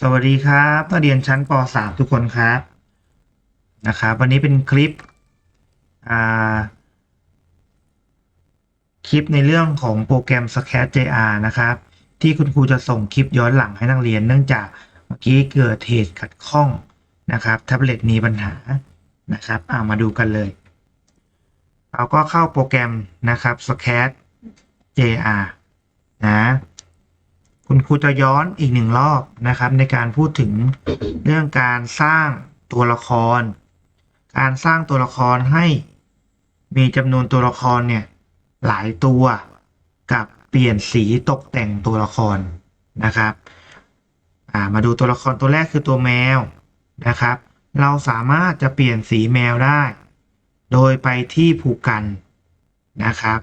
สวัสดีครับนักเรียนชั้นป .3 ทุกคนครับนะครับวันนี้เป็นคลิปคลิปในเรื่องของโปรแกรม Scratch JR นะครับ ที่คุณครูจะส่งคลิปย้อนหลังให้นักเรียน เนื่องจากเมื่อกี้เกิดเหตุขัดข้องนะครับแท็บเล็ตมีปัญหานะครับเอามาดูกันเลยเราก็เข้าโปรแกรมนะครับ Scratch JR นะ คุณครูจะย้อนอีกหนึ่งรอบนะครับ ในการพูดถึงเรื่องการสร้างตัวละคร การสร้างตัวละครให้มีจำนวนตัวละครเนี่ยหลายตัวกับเปลี่ยนสีตกแต่งตัวละครนะครับามาดูตัวละครตัวแรกคือตัวแมวนะครับ เราสามารถจะเปลี่ยนสีแมวได้ โดยไปที่ผูกกันนะครับ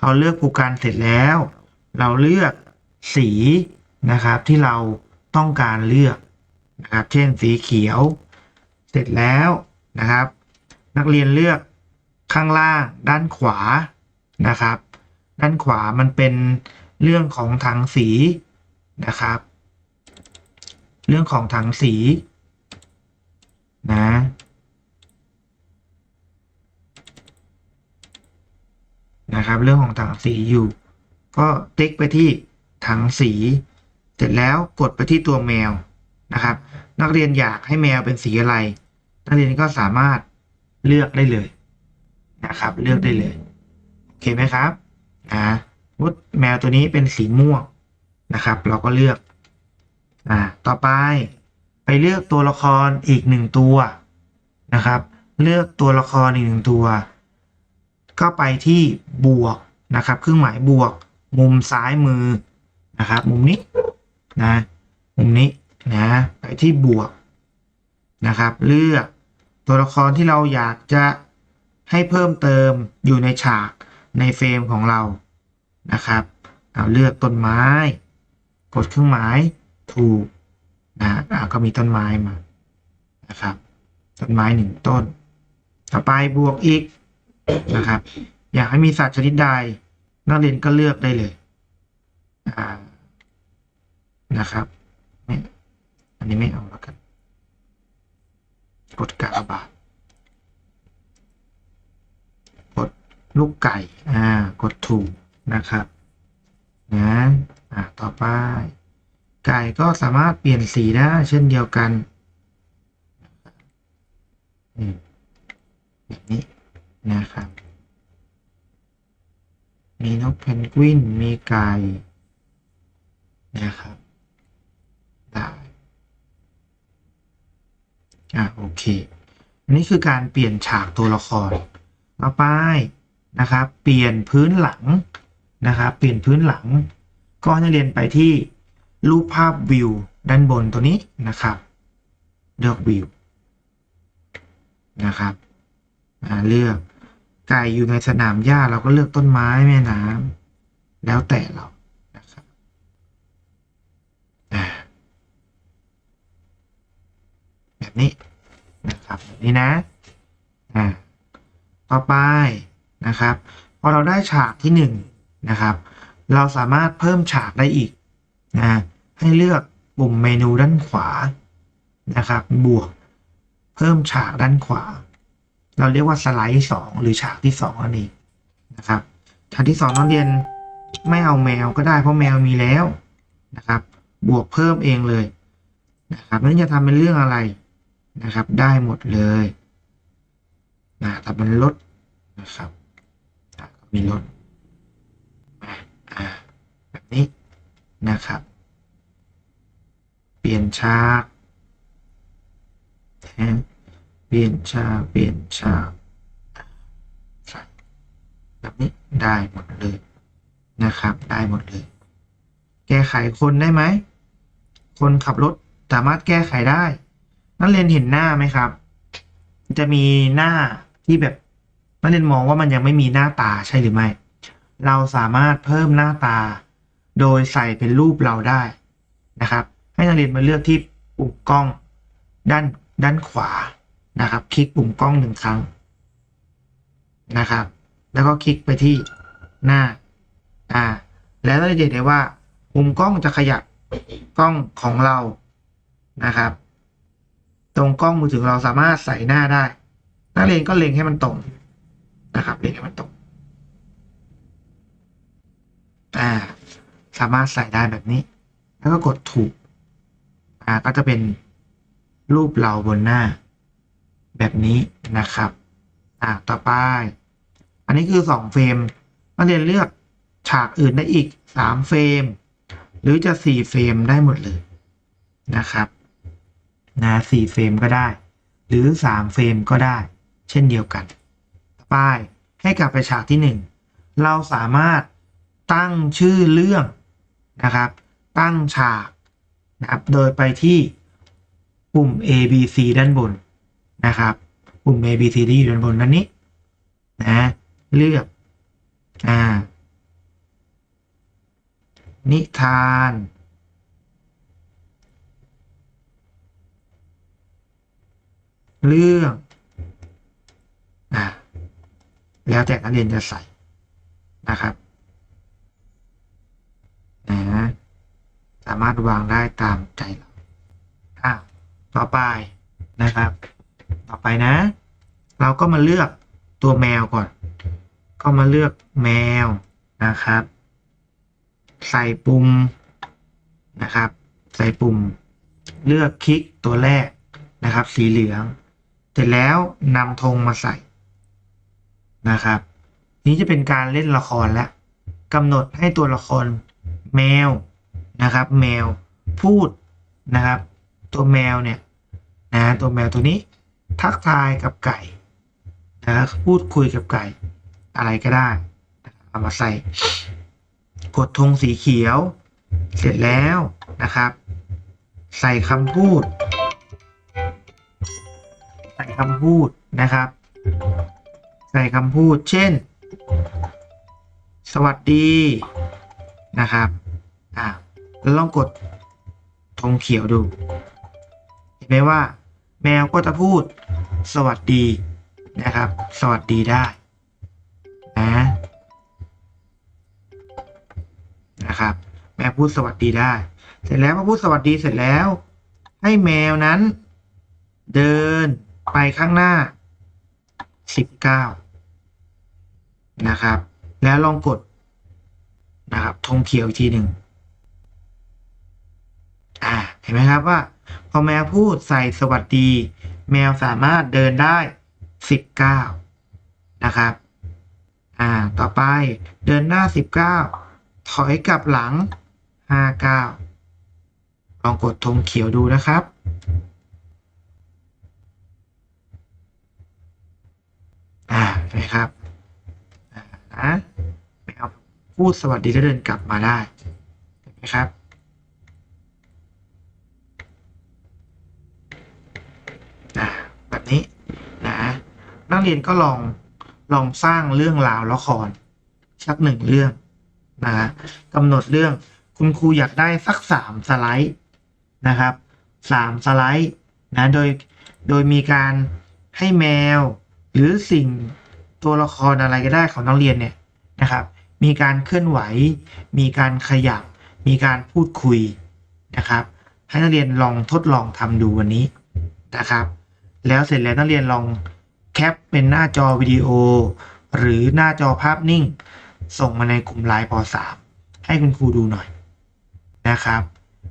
เราเลือกผูกกันเสร็จแล้ว เราเลือก สีนะครับที่เราต้องการเลือกนะครับ เช่นสีเขียว เสร็จแล้วนะครับ นักเรียนเลือกข้างล่างด้านขวานะครับ ด้านขวามันเป็นเรื่องของถังสีนะครับ เรื่องของถังสีนะนะครับ เรื่องของถังสีอยู่ ก็ติ๊กไปที่ ถังสี เสร็จแล้วกดไปที่ตัวแมวนะครับ นักเรียนอยากให้แมวเป็นสีอะไร นักเรียนก็สามารถเลือกได้เลยนะครับ เลือกได้เลยโอเคไหมครับนะมุดแมวตัวนี้เป็นสีม่วงนะครับ เราก็เลือกอ่าต่อไปไปเลือกตัวละครอีกหนึ่งตัวนะครับ เลือกตัวละครอีกหนึ่งตัว ก็ไปที่บวกนะครับ เครื่องหมายบวก มุมซ้ายมือ นะครับ มุมนี้นะมุมนี้นะไปที่บวกนะครับ เลือกตัวละครที่เราอยากจะให้เพิ่มเติมอยู่ในฉากในเฟรมของเรานะครับเอาเลือกต้นไม้ กดเครื่องหมายถูกนะอ่าก็มีต้นไม้มานะครับต้นไม้หนึ่งต้น ต่อไปบวกอีกนะครับ อยากให้มีสัตว์ชนิดใด นักเรียนก็เลือกได้เลย นะครับไม่อันนี้ไม่เอาแล้วกันกดกาบาทกดลูกไก่อ่ากดถูกนะครับนะอ่าต่อไป ไก่ก็สามารถเปลี่ยนสีได้เช่นเดียวกันอืมแบบนี้นะครับ มีนกเพนกวิน มีไก่ นะครับได้อะโอเค อันนี้คือการเปลี่ยนฉากตัวละครต่อไปนะครับ เปลี่ยนพื้นหลังนะครับ เปลี่ยนพื้นหลัง ก็ให้นักเรียนไปที่รูปภาพวิวด้านบนตัวนี้นะครับ เลือกวิวนะครับอ่าเลือกไก่อยู่ในสนามหญ้าเราก็เลือกต้นไม้แม่น้ำแล้วแต่เรานะครับอ่า แบบนี้นะครับแบบนี้นะอ่าต่อไปนะครับพอเราได้ฉากที่หนึ่งนะครับ เราสามารถเพิ่มฉากได้อีกนะให้เลือกปุ่มเมนูด้านขวานะครับ บวก เพิ่มฉากด้านขวา เราเรียกว่าสไลด์สองหรือฉากที่สองนั่นเองนะครับฉากที่สองนักเรียนไม่เอาแมวก็ได้เพราะแมวมีแล้วนะครับ บวกเพิ่มเองเลยนะครับนั่นจะทำเป็นเรื่องอะไร นะครับ ได้หมดเลยนะแต่เป็นลดนะครับมีลดแบบนี้นะครับ เปลี่ยนฉากแทนเปลี่ยนฉากเปลี่ยนฉากแบบนี้ได้หมดเลยนะครับ ได้หมดเลย แก้ไขคนได้ไหม คนขับรถสามารถแก้ไขได้ นักเรียนเห็นหน้าไหมครับ จะมีหน้าที่แบบนักเรียนมองว่ามันยังไม่มีหน้าตาใช่หรือไม่ เราสามารถเพิ่มหน้าตา โดยใส่เป็นรูปเราได้นะครับ ให้นักเรียนมาเลือกที่ปุ่มกล้องด้านด้านขวานะครับ คลิกปุ่มกล้องหนึ่งครั้งนะครับ แล้วก็คลิกไปที่หน้าอ่า แล้วเราจะเห็นได้ว่ามุมกล้องจะขยับกล้องของเรานะครับ ตรงกล้องมือถือเราสามารถใส่หน้าได้นักเรียนก็เล็งให้มันตรงนะครับเล็งให้มันตรงอ่า สามารถใส่ได้แบบนี้ แล้วก็กดถูก อ่าก็จะเป็นรูปเราบนหน้า แบบนี้นะครับ อ่าต่อไป อันนี้คือสองเฟรมนักเรียนเลือกฉากอื่นได้อีกสามเฟรมหรือจะสี่เฟรมได้หมดเลยนะครับ นะสี่เฟรมก็ได้ หรือสามเฟรมก็ได้ เช่นเดียวกัน ต่อไปให้กลับไปฉากที่หนึ่งเราสามารถตั้งชื่อเรื่องนะครับ ตั้งฉากนะครับ โดยไปที่ปุ่ม A B C ด้านบนนะครับปุ่ม A B C ที่อยู่ด้านบนนั้นนี้นะเลือกอ่านิทาน เรื่องอ่าแล้วแต่นักเรียนจะใส่นะครับนะสามารถวางได้ตามใจเราอะต่อไปนะครับ ต่อไปนะ เราก็มาเลือกตัวแมวก่อน ก็มาเลือกแมวนะครับ ใส่ปุ่มนะครับ ใส่ปุ่ม เลือกคลิกตัวแรกนะครับ สีเหลือง เสร็จแล้วนำธงมาใส่นะครับ นี้จะเป็นการเล่นละครแล้วกำหนดให้ตัวละครแมวนะครับ แมวพูดนะครับ ตัวแมวเนี่ยนะตัวแมวตัวนี้ ทักทายกับไก่นะพูดคุยกับไก่ อะไรก็ได้นะครับเอามาใส่ กดธงสีเขียว เสร็จแล้วนะครับ ใส่คำพูด ส่คำพูดนะครับ ใส่คำพูด เช่น สวัสดีนะครับอ่าลองกดธงเขียวดู เห็นไหมว่า แมวก็จะพูด สวัสดีนะครับ สวัสดีได้นะนะครับ แมวพูดสวัสดีได้ เสร็จแล้วพอพูดสวัสดีเสร็จแล้ว ให้แมวนั้น เดิน ไปข้างหน้า 19 นะครับ แล้วลองกดนะครับธงเขียวอีกทีหนึ่งอ่าเห็นไหมครับว่า พอแมวพูดใส่สวัสดี แมวสามารถเดินได้ 19 นะครับอ่าต่อไปเดินหน้า 19 ถอยกลับหลัง 59 ลองกดธงเขียวดูนะครับ อ่าเห็นไหมครับอ่านะแมวพูดสวัสดีแล้วเดินกลับมาได้เห็นไหมครับอ่าแบบนี้นะนักเรียนก็ลองลองสร้างเรื่องราวละครสักหนึ่งเรื่องนะกำหนดเรื่องคุณครูอยากได้สักสามสไลด์นะครับสามสไลด์นะโดยโดยมีการให้แมว หรือสิ่งตัวละครอะไรก็ได้ของนักเรียนเนี่ยนะครับ มีการเคลื่อนไหว มีการขยับ มีการพูดคุยนะครับ ให้นักเรียนลองทดลองทำดูวันนี้นะครับ แล้วเสร็จแล้วนักเรียนลองแคปเป็นหน้าจอวิดีโอ หรือหน้าจอภาพนิ่ง ส่งมาในกลุ่มไลน์ป .3 ให้คุณครูดูหน่อยนะครับ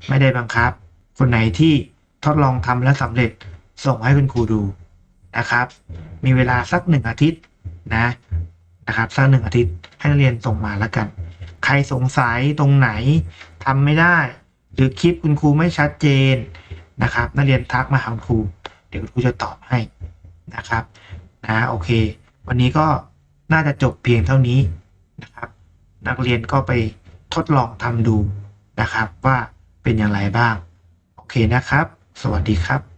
ไม่ได้บังคับ คนไหนที่ทดลองทำแล้วสำเร็จส่งให้คุณครูดู นะครับ มีเวลาสักหนึ่งอาทิตย์นะนะครับสักหนึ่งอาทิตย์ให้นักเรียนส่งมาแล้วกัน ใครสงสัยตรงไหนทำไม่ได้ หรือคลิปคุณครูไม่ชัดเจนนะครับ นักเรียนทักมาหาคุณครู เดี๋ยวคุณครูจะตอบให้นะครับนะโอเค วันนี้ก็น่าจะจบเพียงเท่านี้นะครับ นักเรียนก็ไปทดลองทำดูนะครับว่าเป็นอย่างไรบ้าง โอเคนะครับ สวัสดีครับ